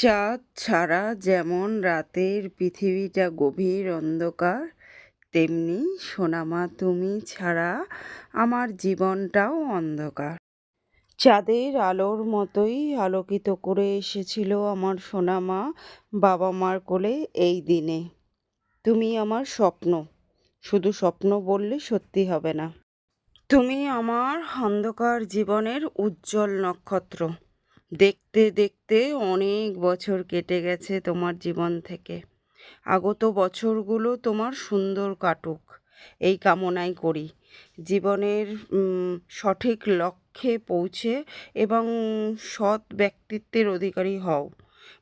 চাঁদ ছাড়া যেমন রাতের পৃথিবীটা গভীর অন্ধকার, তেমনি সোনামা তুমি ছাড়া আমার জীবনটাও অন্ধকার। চাঁদের আলোর মতোই আলোকিত করে এসেছিল আমার সোনামা বাবা মার কোলে এই দিনে। তুমি আমার স্বপ্ন, শুধু স্বপ্ন বললে সত্যি হবে না। তুমি আমার অন্ধকার জীবনের উজ্জ্বল নক্ষত্র। দেখতে দেখতে অনেক বছর কেটে গেছে তোমার জীবন থেকে। আগত বছরগুলো তোমার সুন্দর কাটুক, এই কামনাই করি। জীবনের সঠিক লক্ষ্যে পৌঁছে এবং সৎ ব্যক্তিত্বের অধিকারী হও,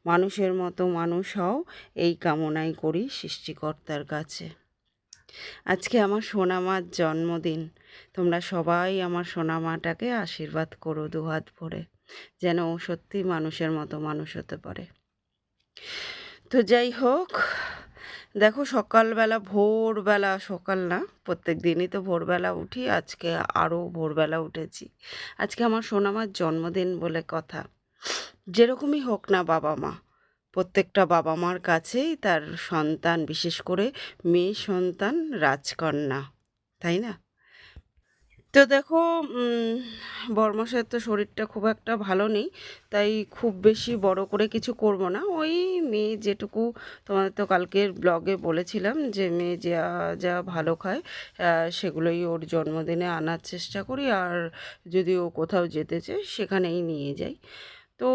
মানুষের মতো মানুষ হও, এই কামনাই করি সৃষ্টিকর্তার কাছে। আজকে আমার সোনামার জন্মদিন, তোমরা সবাই আমার সোনামাটাকে আশীর্বাদ করো দুহাত ভরে। যেন ও সত্যি মানুষের মতো মানুষ হতে পারে। তো যাই হোক, দেখো সকালবেলা, ভোরবেলা, সকাল না, প্রত্যেক দিনই তো ভোরবেলা উঠি, আজকে আরও ভোরবেলা উঠেছি। আজকে আমার সোনামার জন্মদিন বলে কথা। যেরকমই হোক না বাবা মা, প্রত্যেকটা বাবা মার কাছেই তার সন্তান, বিশেষ করে মেয়ে সন্তান, রাজকন্যা, তাই না? তো দেখো বর্মশাইয়ের তো শরীরটা খুব একটা ভালো নেই, তাই খুব বেশি বড় করে কিছু করব না। ওই মেয়ে যেটুকু তোমাদের তো কালকের ব্লগে বলেছিলাম যে, মেয়ে যা যা ভালো খায় সেগুলোই ওর জন্মদিনে আনার চেষ্টা করি, আর যদি ও কোথাও যেতে চায়, সেখানেই নিয়ে যাই। তো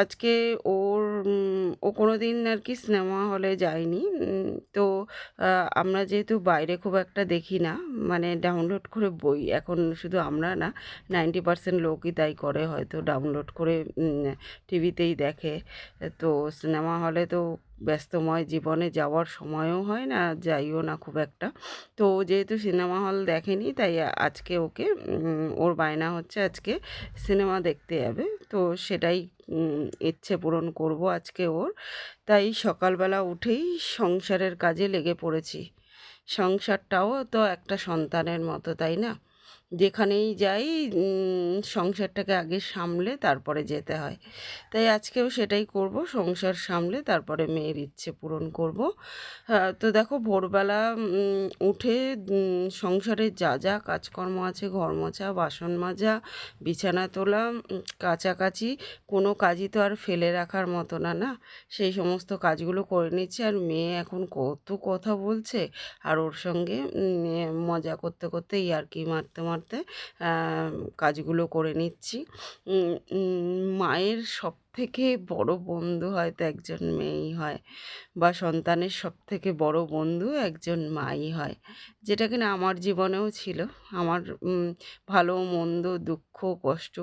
আজকে ওর ও কোনো দিন আর কি সিনেমা হলে যায়নি। তো আমরা যেহেতু বাইরে খুব একটা দেখি না মানে ডাউনলোড করে বই, এখন শুধু আমরা না, নাইনটি পার্সেন্ট লোকই তাই করে হয়তো, ডাউনলোড করে টিভিতেই দেখে। তো, সিনেমা হলে তো ব্যস্তময় জীবনে যাওয়ার সময়ও হয় না, যাইও না খুব একটা। তো যেহেতু সিনেমা হল দেখেনি, তাই আজকে ওকে ওর বায়না হচ্ছে আজকে সিনেমা দেখতে যাবে। তো সেটাই ইচ্ছে পূরণ করব আজকে ওর। তাই সকালবেলা উঠেই সংসারের কাজে লেগে পড়েছি। সংসারটাও তো একটা সন্তানের মতো, তাই না? যেখানেই যাই সংসারটাকে আগে সামলে তারপরে যেতে হয়। তাই আজকেও সেটাই করব, সংসার সামলে তারপরে মেয়ের ইচ্ছে পূরণ করব। তো দেখো ভোরবেলা উঠে সংসারে যা যা কাজকর্ম আছে, ঘর মোছা, বাসন মাজা, বিছানা তোলা কাছাকাছি কোনো কাজই তো আর ফেলে রাখার মতো না না? সেই সমস্ত কাজগুলো করে নিচ্ছে। আর মেয়ে এখন কত কথা বলছে। আর ওর সঙ্গে মজা করতে করতে ইয়ার্কি মারতে মারতে মারতে কাজগুলো করে নিচ্ছি। মায়ের সব থেকে বড় বন্ধু হয়তো একজন মেয়েই হয় বা সন্তানের সব থেকে বড় বন্ধু একজন মাই হয়। যেটা কিনা আমার জীবনেও ছিল। আমার ভালো, মন্দ, দুঃখ, কষ্ট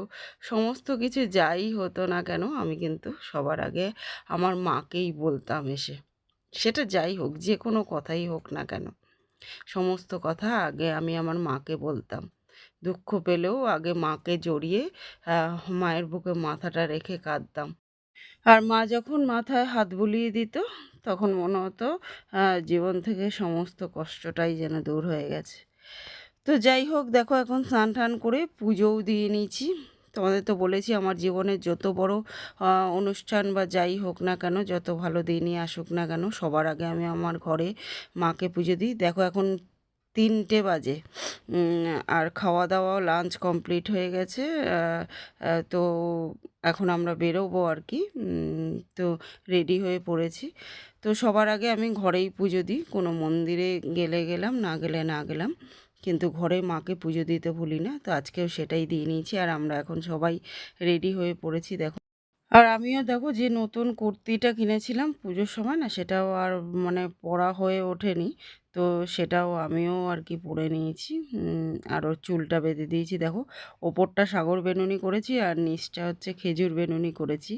সমস্ত কিছু যাই হতো না কেন, আমি কিন্তু সবার আগে আমার মাকেই বলতাম এসে। সেটা যাই হোক যে কোনো কথাই হোক না কেন, সমস্ত কথা আগে আমি আমার মাকে বলতাম। দুঃখ পেলেও আগে মাকে জড়িয়ে মায়ের বুকে মাথাটা রেখে কাঁদতাম। আর মা যখন মাথায় হাত বুলিয়ে দিত, তখন মনে হতো জীবন থেকে সমস্ত কষ্টটাই যেন দূর হয়ে গেছে। তো যাই হোক, দেখো এখন স্নান টান করে পুজোও দিয়ে নিয়েছি। তোমাদের তো বলেছি আমার জীবনের যত বড় অনুষ্ঠান বা যাই হোক না কেন, যত ভালো দিনই আসুক না কেন, সবার আগে আমি আমার ঘরে মাকে পুজো দিই। দেখো এখন তিনটে বাজে। আর খাওয়া দাওয়া লাঞ্চ কমপ্লিট হয়ে গেছে। তো এখন আমরা বেরোবো আর কি। তো রেডি হয়ে পড়েছি। তো সবার আগে আমি ঘরেই পুজো দিই। কোনো মন্দিরে গেলে গেলাম, না গেলে না গেলাম। কিন্তু ঘরে মাকে পুজো দিতে ভুলি না। তো আজকেও সেটাই দিয়ে নিয়েছি। আর আমরা এখন সবাই রেডি হয়ে পড়েছি, দেখো। আর আমিও দেখো যে নতুন কুর্তিটা কিনেছিলাম পুজোর সময়, না সেটাও আর মানে পরা হয়ে ওঠেনি। তো সেটাও আমিও আর কি পরে নিয়েছি। আর ওর চুলটা বেঁধে দিয়েছি। দেখো, ওপরটা সাগর বেনুনি করেছি আর নিচটা হচ্ছে খেজুর বেনুনি করেছি।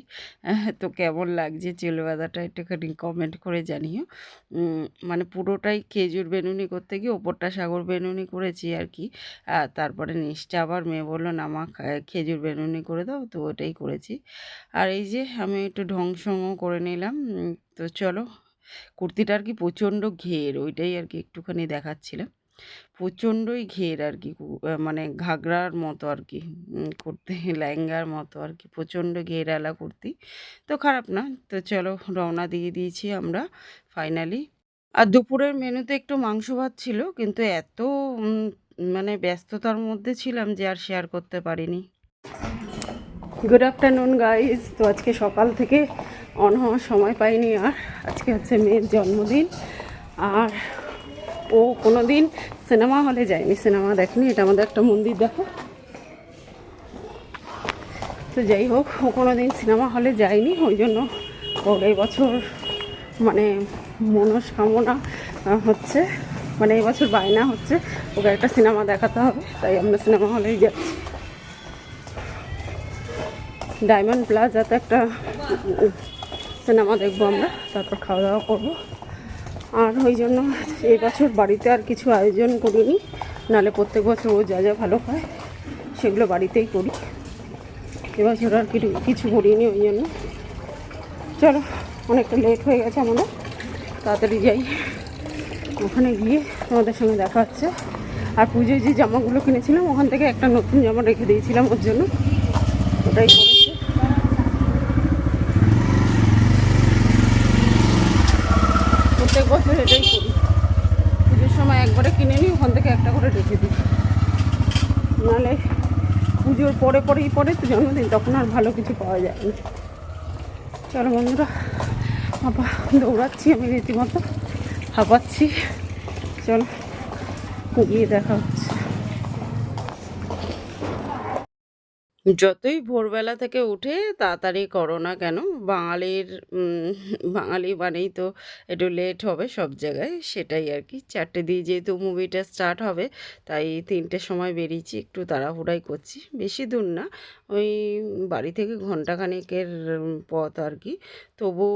তো কেমন লাগছে চুল বাঁধাটা একটুখানি কমেন্ট করে জানিও। মানে পুরোটাই খেজুর বেনুনি করতে গিয়ে ওপরটা সাগর বেনুনি করেছি আর কি তারপরে নিচটা আবার মেয়ে বলল, না মা খেজুর বেনুনি করে দাও। তো ওটাই করেছি। আর এই যে আমি একটু ঢংসংও করে নিলাম। তো চলো কুর্তিটা আর কি প্রচণ্ড ঘের, ওইটাই আর কি একটুখানি দেখাচ্ছিলাম। প্রচণ্ডই ঘের আর কি মানে ঘাগরার মতো আর কি কুর্তি, লেহেঙ্গার মতো আর কি প্রচণ্ড ঘেরালা কুর্তি। তো খারাপ না, তো চলো রওনা দিয়ে দিয়েছি আমরা, ফাইনালি। আর দুপুরের মেনুতে একটু মাংস ভাত ছিল, কিন্তু এত মানে ব্যস্ততার মধ্যে ছিলাম যে আর শেয়ার করতে পারিনি। গুড আফটারনুন গাইজ তো আজকে সকাল থেকে অন হওয়ার সময় পাইনি আর আজকে হচ্ছে মেয়ের জন্মদিন। আর ও কোনো দিন সিনেমা হলে যায়নি, সিনেমা দেখেনি, এটা আমাদের একটা মন্দির দেখো। তো যাই হোক, ও কোনো দিন সিনেমা হলে যায়নি, ওই জন্য ওর এই বছর মানে মনস্কামনা হচ্ছে মানে এই বছর বায়না হচ্ছে, ওকে একটা সিনেমা দেখাতে হবে, তাই আমরা সিনেমা হলেই যাচ্ছি। ডায়মন্ড প্লাজাতে একটা সিনেমা দেখব আমরা, তারপর খাওয়া দাওয়া করব। আর ওই জন্য এই বছর বাড়িতে আর কিছু আয়োজন করিনি। নাহলে প্রত্যেক বছর ও যা যা ভালো পায় সেগুলো বাড়িতেই করি। এবছর আর কিছু কিছু করিনি ওই জন্য। চলো, অনেকটা লেট হয়ে গেছে আমাদের। তাড়াতাড়ি যাই। ওখানে গিয়ে তোমাদের সঙ্গে দেখা হচ্ছে। আর পুজোয় যে জামাগুলো কিনেছিলাম, ওখান থেকে একটা নতুন জামা রেখে দিয়েছিলাম ওর জন্য। ওটাই পরেছে প্রত্যেক বছর এটাই করি। পুজোর সময় একবারে কিনে নিই, ওখান থেকে একটা করে রেখে দিই। নাহলে পুজোর পরে পরেই পরে তো জন্মদিন, তখন আর ভালো কিছু পাওয়া যায় না। চলো বন্ধুরা বাবা দৌড়াচ্ছি আমি রীতিমতো। হাঁপাচ্ছি। চলো, গিয়ে দেখা হচ্ছে। যতই ভোরবেলা থেকে উঠে তাড়াতাড়ি করো না কেন, বাঙালির বাঙালি মানেই তো একটু লেট হবে সব জায়গায়, সেটাই আর কি। চারটে দিয়ে যেহেতু মুভিটা স্টার্ট হবে, তাই তিনটের সময় বেরিয়েছি, একটু তাড়াহুড়াই করছি। বেশি দূর না, ওই বাড়ি থেকে ঘন্টাখানেকের পথ আর কি। তবু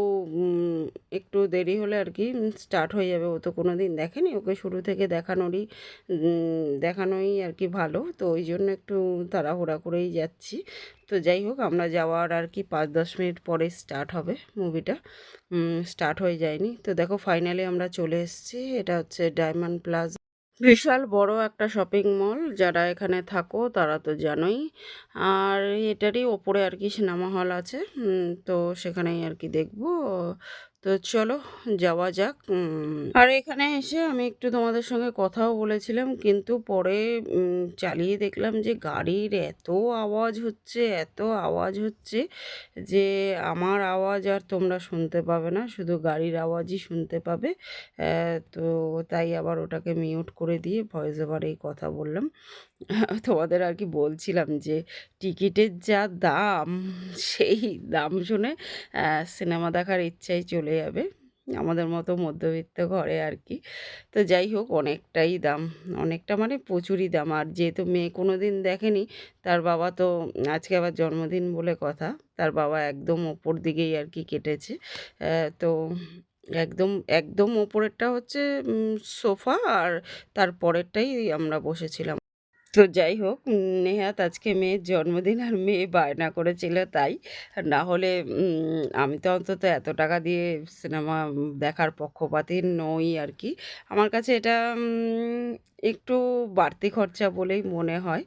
একটু দেরি হলে আর কি স্টার্ট হয়ে যাবে। ও তো কোনো দিন দেখেনি, ওকে শুরু থেকে দেখানোরই দেখানোই আর কি ভালো। তো ওই জন্য একটু তাড়াহুড়া করেই যাচ্ছি। তো যাই হোক, আমরা যাওয়ার আর কি পাঁচ দশ মিনিট পরে স্টার্ট হবে মুভিটা স্টার্ট হয়ে যায়নি। তো দেখো ফাইনালি আমরা চলে এসেছি। এটা হচ্ছে ডায়মন্ড প্লাজা বিশাল বড় একটা শপিং মল যারা এখানে থাকো, তারা তো জানোই। আর এটারই ওপরে আর কি সিনেমা হল আছে। তো সেখানেই আর কি দেখব। তো চলো, যাওয়া যাক। আর এখানে এসে আমি একটু তোমাদের সঙ্গে কথাও বলেছিলাম, কিন্তু পরে চালিয়ে দেখলাম যে গাড়ির এত আওয়াজ হচ্ছে, এত আওয়াজ হচ্ছে যে আমার আওয়াজ আর তোমরা শুনতে পাবে না, শুধু গাড়ির আওয়াজই শুনতে পাবে। তো তাই আবার ওটাকে মিউট করে দিয়ে ভয়েস ওভারেই কথা বললাম। তোমাদের আর কি বলছিলাম যে, টিকিটের যা দাম, সেই দাম শুনে সিনেমা দেখার ইচ্ছাই চলে যাবে। আমাদের মতো মধ্যবিত্ত ঘরে আর কি। তো যাই হোক, অনেকটাই দাম। অনেকটা মানে প্রচুরই দাম। আর যেহেতু মেয়ে কোনো দিন দেখেনি, তার বাবা তো আজকে আবার জন্মদিন বলে কথা। তার বাবা একদম ওপর দিকেই আর কি কেটেছে। তো একদম একদম ওপরেরটা হচ্ছে সোফা আর তার পরেরটাই আমরা বসেছিলাম। তো যাই হোক নেহাত আজকে মেয়ের জন্মদিন আর মেয়ে বায়না করেছিল, তাই না হলে আমি তো অন্তত এত টাকা দিয়ে সিনেমা দেখার পক্ষপাতি নই আর কি। আমার কাছে এটা একটু বাড়তি খরচা বলেই মনে হয়।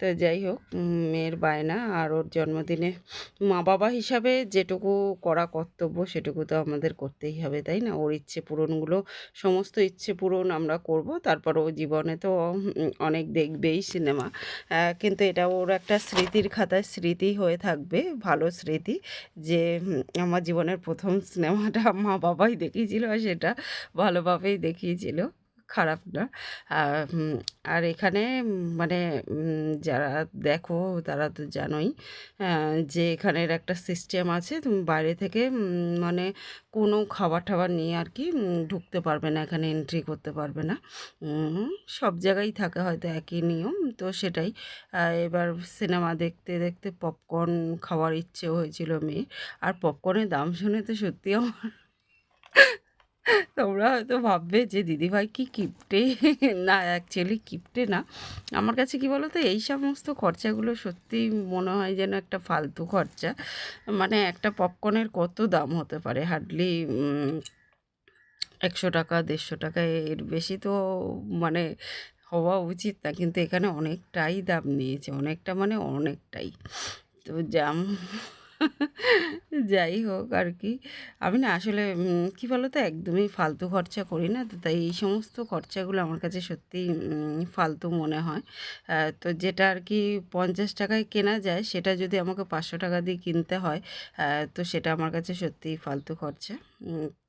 তো যাই হোক, মেয়ের বায়না আর ওর জন্মদিনে মা বাবা হিসাবে যেটুকু করা কর্তব্য সেটুকু তো আমাদের করতেই হবে, তাই না? ওর ইচ্ছে পূরণগুলো, সমস্ত ইচ্ছে পূরণ আমরা করব। তারপর ও জীবনে তো অনেক দেখবেই সিনেমা। কিন্তু এটা ওর একটা স্মৃতির খাতায় স্মৃতি হয়ে থাকবে, ভালো স্মৃতি যে আমার জীবনের প্রথম সিনেমাটা মা বাবাই দেখিয়েছিল আর সেটা ভালোভাবেই দেখিয়েছিল। খারাপ না। আর এখানে মানে যারা দেখো, তারা তো জানোই যে এখানের একটা সিস্টেম আছে তুমি বাইরে থেকে মানে কোনো খাবার টাবার নিয়ে আর কি ঢুকতে পারবে না, এখানে এন্ট্রি করতে পারবে না। সব জায়গায় থাকে হয়তো একই নিয়ম, তো সেটাই। এবার সিনেমা দেখতে দেখতে পপকর্ন খাওয়ার ইচ্ছে হয়েছিল মেয়ে আর পপকর্নের দাম শুনে তো সত্যি আমার তোমরা হয়তো ভাববে যে, দিদিভাই কি কিপটে? না অ্যাকচুয়ালি কিপটে না। আমার কাছে কি বলো তো এই সমস্ত খরচাগুলো সত্যি মনে হয় যেন একটা ফালতু খরচা। মানে একটা পপকর্নের কত দাম হতে পারে? হার্ডলি একশো টাকা, দেড়শো টাকা, এর বেশি তো মানে হওয়া উচিত না। কিন্তু এখানে অনেকটাই দাম নিয়েছে, অনেকটা মানে অনেকটাই। তো জাম যাই হোক আর কি। আমি না আসলে কি বলো তো একদমই ফালতু খরচা করি না তো, তাই এই সমস্ত খরচাগুলো আমার কাছে সত্যিই ফালতু মনে হয়। তো যেটা আর কি পঞ্চাশ টাকায় কেনা যায়, সেটা যদি আমাকে পাঁচশো টাকা দিয়ে কিনতে হয় তো সেটা আমার কাছে সত্যিই ফালতু খরচা।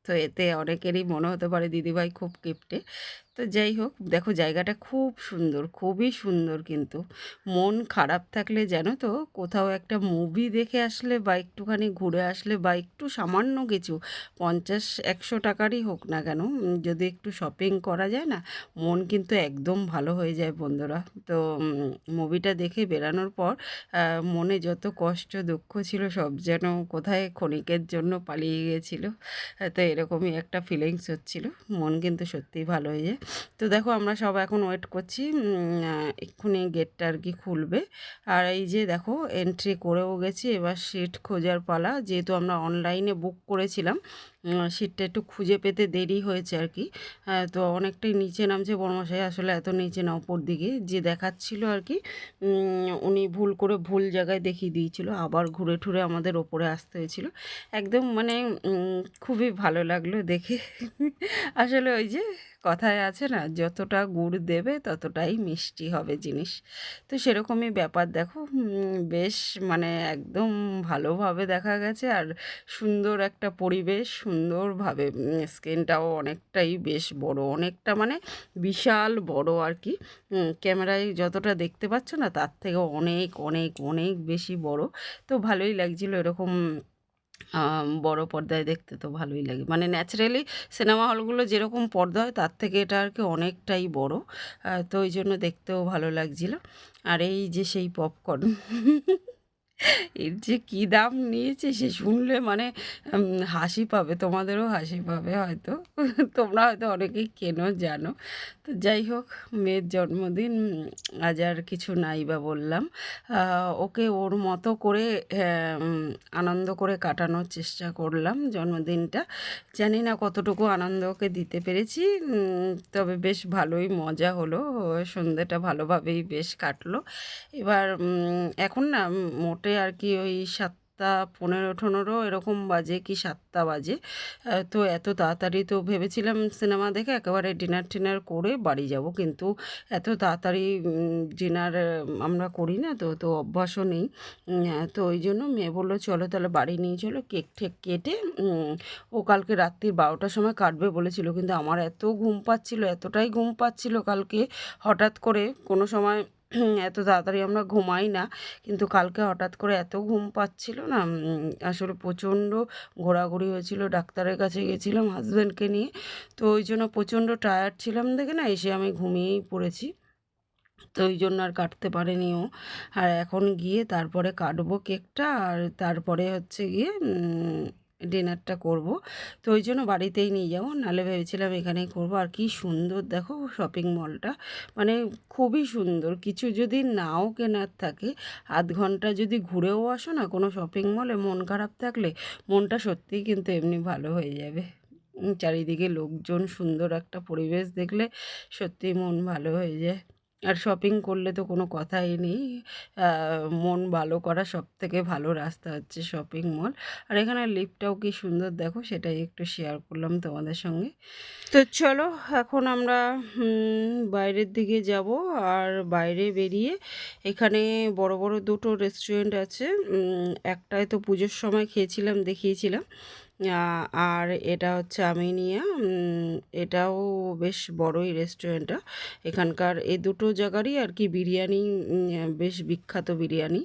তো এতে অনেকেরই মনে হতে পারে দিদিভাই খুব কিপটে তো যাই হোক, দেখো জায়গাটা খুব সুন্দর, খুবই সুন্দর কিন্তু। মন খারাপ থাকলে জানো তো, কোথাও একটা মুভি দেখে আসলে বা একটুখানি ঘুরে আসলে বা একটু সামান্য কিছু, পঞ্চাশ, একশো টাকারই হোক না কেন যদি একটু শপিং করা যায় না, মন কিন্তু একদম ভালো হয়ে যায় বন্ধুরা। তো মুভিটা দেখে বেরানোর পর মনে যত কষ্ট দুঃখ ছিল সব যেন কোথায় ক্ষণিকের জন্য পালিয়ে গিয়েছিল। তো এরকমই একটা ফিলিংস হচ্ছিল। মন কিন্তু সত্যিই ভালো হয়ে যায়। তো দেখো আমরা সব এখন ওয়েট করছি এক্ষুনি গেটটা আর কি খুলবে। আর এই যে দেখো এন্ট্রি করেও গেছি, এবার সিট খোঁজার পালা। যেহেতু আমরা অনলাইনে বুক করেছিলাম সিটটা একটু খুঁজে পেতে দেরি হয়েছে আর কি। আহ, তো অনেকটাই নিচে নামছে বর্মশাই আসলে এত নিচে না ওপর দিকে। যে দেখাচ্ছিল আর কি উনি ভুল করে ভুল জায়গায় দেখিয়ে দিয়েছিল আবার ঘুরে ঠুরে আমাদের ওপরে আসতে হয়েছিল। একদম মানে খুবই ভালো লাগল দেখে। আসলে ওই যে কথায় আছে না, যতটা গুড় দেবে ততটাই মিষ্টি হবে জিনিস। তো সেরকমই ব্যাপার। দেখো বেশ মানে একদম ভালোভাবে দেখা গেছে আর সুন্দর একটা পরিবেশ, সুন্দরভাবে স্ক্রিনটাও অনেকটাই বেশ বড়, অনেকটা মানে বিশাল বড় আর কি। ক্যামেরায় যতটা দেখতে পাচ্ছ না তার থেকে অনেক অনেক অনেক বেশি বড়। তো ভালোই লাগছিল এরকম বড় পর্দায় দেখতে তো ভালোই লাগে। মানে ন্যাচারালি সিনেমা হলগুলো যেরকম পর্দা হয়, তার থেকে এটা আর কি অনেকটাই বড়। তো ওই জন্য দেখতেও ভালো লাগছিল। আর এই যে সেই পপকর্ন এর যে কী দাম নিয়েছে সে শুনলে মানে হাসি পাবে তোমাদেরও হাসি পাবে হয়তো। তোমরা হয়তো অনেকেই কেনো জানো। তো যাই হোক মেয়ের জন্মদিন আজ আর কিছু নাই বা বললাম। ওকে ওর মতো করে আনন্দ করে কাটানোর চেষ্টা করলাম জন্মদিনটা। জানি না কতটুকু আনন্দ ওকে দিতে পেরেছি তবে বেশ ভালোই মজা হলো। সন্ধ্যেটা ভালোভাবেই বেশ কাটলো। এবার এখন না উম, মোটে আর কি ওই সাতটা পনেরো ঠনেরো এরকম বাজে কি সাতটা বাজে। তো এত তাড়াতাড়ি তো ভেবেছিলাম সিনেমা দেখে একেবারে ডিনার টিনার করে বাড়ি যাব কিন্তু এত তাড়াতাড়ি ডিনার আমরা করি না তো তো অভ্যাসও নেই। হ্যাঁ, তো ওই জন্য মেয়ে বলল চলো তাহলে বাড়ি নিয়ে চলো কেক ঠেক কেটে ও কালকে রাত্রির বারোটার সময় কাটবে বলেছিল কিন্তু আমার এত ঘুম পাচ্ছিল এতটাই ঘুম পাচ্ছিল কালকে হঠাৎ করে কোনো সময় এত তাড়াতাড়ি আমরা ঘুমাই না। কিন্তু কালকে হঠাৎ করে এত ঘুম পাচ্ছিল না আসলে প্রচণ্ড ঘোরাঘুরি হয়েছিল। ডাক্তারের কাছে গেছিলাম হাজব্যান্ডকে নিয়ে। তো ওই জন্য প্রচণ্ড টায়ার্ড ছিলাম দেখে না, এসে আমি ঘুমিয়েই পড়েছি। তো ওই জন্য আর কাটতে পারেনি ও। আর এখন গিয়ে তারপরে কাটবো কেকটা আর তারপরে হচ্ছে গিয়ে ডিনারটা করব। তো ওই জন্য বাড়িতেই নিয়ে যাব। নাহলে ভেবেছিলাম এখানেই করব। আর কি সুন্দর দেখো শপিং মলটা মানে খুবই সুন্দর। কিছু যদি নাও কেনার থাকে, আধ ঘণ্টা যদি ঘুরেও আসো না কোনো শপিং মলে মন খারাপ থাকলে মনটা সত্যিই কিন্তু এমনি ভালো হয়ে যাবে। চারিদিকে লোকজন, সুন্দর একটা পরিবেশ দেখলে সত্যিই মন ভালো হয়ে যায়। আর শপিং করলে তো কোনো কথাই নেই। মন ভালো করা সব থেকে ভালো রাস্তা হচ্ছে শপিং মল আর এখানে লিফটটাও কি সুন্দর দেখো, সেটাই একটু শেয়ার করলাম তোমাদের সঙ্গে। তো চলো, এখন আমরা বাইরের দিকে যাব আর বাইরে বেরিয়ে এখানে বড় বড় দুটো রেস্টুরেন্ট আছে। একটায় তো পুজোর সময় খেয়েছিলাম, দেখিয়েছিলাম। আর এটা হচ্ছে আমিনিয়া নিয়ে এটাও বেশ বড়ই রেস্টুরেন্টটা এখানকার এই দুটো জায়গারই আর কি বিরিয়ানি বেশ বিখ্যাত বিরিয়ানি।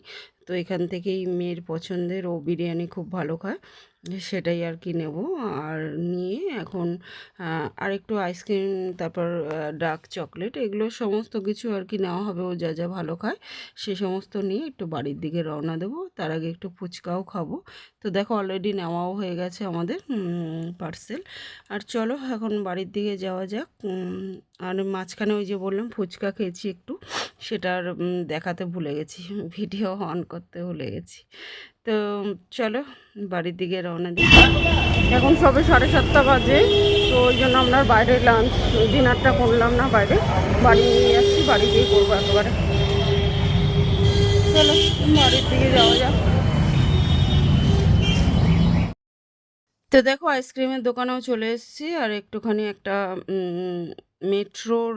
তো এখান থেকেই মেয়ের পছন্দের ও বিরিয়ানি খুব ভালো খায়। সেটাই আর কি নেব। আর নিয়ে এখন আর একটু আইসক্রিম, তারপর ডার্ক চকলেট, এগুলো সমস্ত কিছু আর কি নেওয়া হবে। ও যা যা ভালো খায়, সে সমস্ত নিয়ে একটু বাড়ির দিকে রওনা দেবো। তার আগে একটু ফুচকাও খাব। তো দেখো অলরেডি নেওয়াও হয়ে গেছে আমাদের পার্সেল আর চলো এখন বাড়ির দিকে যাওয়া যাক। আর মাঝখানে ওই যে বললাম, ফুচকা খেয়েছি একটু। সেটার দেখাতে ভুলে গেছি। ভিডিও অন করতে ভুলে গেছি। তো চলো বাড়ির দিকে রওনা দিই। এখন সবে সাড়ে সাতটা বাজে, তো ওই জন্য আমরা বাইরে লাঞ্চ ডিনারটা করলাম না বাইরে। বাড়ি নিয়ে যাচ্ছি বাড়ি গিয়ে করব একেবারে। চলো, বাড়ির দিকে যাওয়া যাক। তো দেখো আইসক্রিমের দোকানেও চলে এসেছি, আর একটুখানি একটা মেট্রোর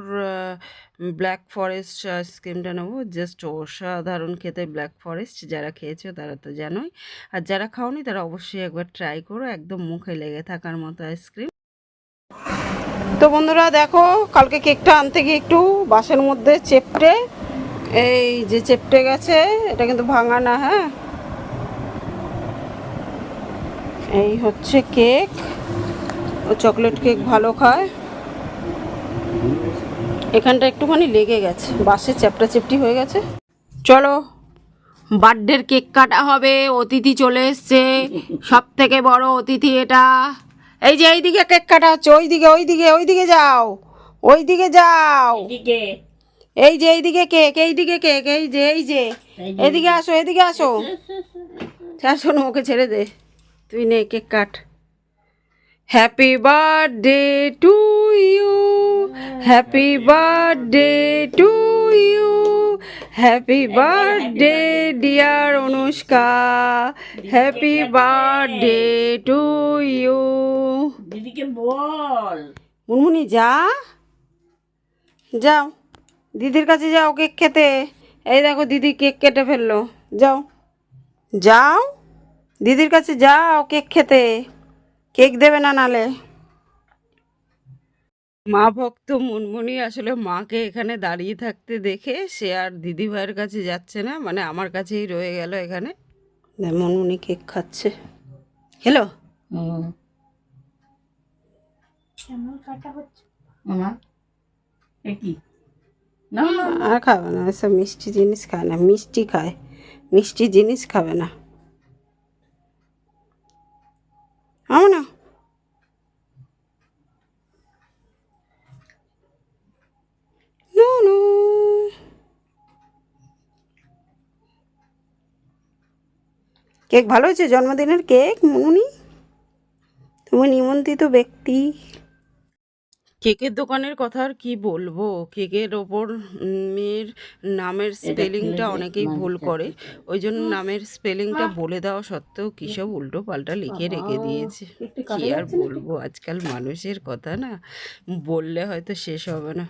ব্ল্যাক ফরেস্ট আইসক্রিমটা নেব। জাস্ট অসাধারণ খেতে ব্ল্যাক ফরেস্ট যারা খেয়েছো তারা তো জানোই। আর যারা খাওনি তারা অবশ্যই একবার ট্রাই করো, একদম মুখে লেগে থাকার মতো আইসক্রিম তো বন্ধুরা দেখো, কালকে কেকটা আনতে গিয়ে একটু বাসের মধ্যে চেপটে, এই যে চেপটে গেছে, এটা কিন্তু ভাঙা না হ্যাঁ? এই হচ্ছে কেক ও চকলেট কেক ভালো খায়। এখানটা একটুখানি লেগে গেছে। বাসে চ্যাপটা চেপটি হয়ে গেছে। চলো বার্থডের কেক কাটা হবে অতিথি চলে এসছে। সব থেকে বড় অতিথি এটা। এই যে এইদিকে কেক কাটা হচ্ছে ওইদিকে ওইদিকে ওইদিকে যাও ওইদিকে যাও। এই যে এইদিকে কেক এইদিকে কেক এই যে এই যে। এদিকে আসো এদিকে আসো। আসো না ওকে ছেড়ে দে। তুই নে cake cut. Happy birthday to you happy birthday to you happy birthday dear Anushka happy birthday to you দিদিকে বল। মুনমুনি যা। যাও। দিদির কাছে যাও কেক খেতে। এই দেখো দিদি কেক কেটে ফেলল। যাও। যাও। দিদির কাছে যাও কেক খেতে। কেক দেবে না নালে। মা ভক্ত মুনমুনি আসলে মাকে এখানে দাঁড়িয়ে থাকতে দেখে সে আর দিদি ভাইয়ের কাছে যাচ্ছে না মানে আমার কাছেই রয়ে গেল এখানে। মুনমুনি কেক খাচ্ছে। হ্যালো? মামা এ কি? না না আর খাবে না এসব মিষ্টি জিনিস খায় না মিষ্টি খায়। মিষ্টি জিনিস খাবে না। আমার নো নো কেক ভালো হয়েছে? জন্মদিনের কেক মুনি? তুমি নিমন্ত্রিত ব্যক্তি। কেকের দোকানের কথা আর কি বলব? কেকের ওপর মেয়ের নামের স্পেলিংটা অনেকেই ভুল করে। ওই জন্য নামের স্পেলিংটা বলে দেওয়া সত্ত্বেও কী সব উল্টো পাল্টা লিখে রেখে দিয়েছে। কি আর বলব? আজকাল মানুষের কথা না বললে হয়তো শেষ হবে না।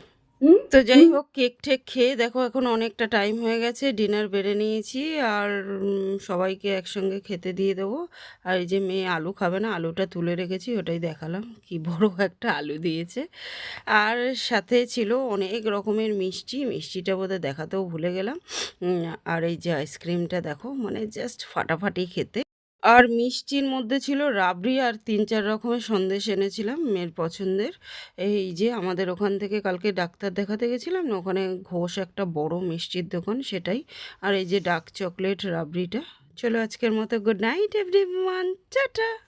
তো যাই হোক কেক ঠেক খেয়ে দেখো এখন অনেকটা টাইম হয়ে গেছে ডিনার বেড়ে নিয়েছি আর সবাইকে একসঙ্গে খেতে দিয়ে দেবো। আর এই যে মেয়ে আলু খাবে না আলুটা তুলে রেখেছি ওটাই দেখালাম কি বড় একটা আলু দিয়েছে। আর সাথে ছিল অনেক রকমের মিষ্টি মিষ্টিটা বোধহয় দেখাতেও ভুলে গেলাম। আর এই যে আইসক্রিমটা দেখো মানে জাস্ট ফাটাফাটি খেতে। আর মিষ্টির মধ্যে ছিল রাবড়ি আর তিন চার রকমের সন্দেশ এনেছিলাম মেয়ের পছন্দের। এই যে আমাদের ওখান থেকে কালকে ডাক্তার দেখাতে গেছিলাম না ওখানে ঘোষ একটা বড় মিষ্টির দোকান সেটাই। আর এই যে ডার্ক চকলেট রাবড়িটা। চলো আজকের মতো good night everyone tata.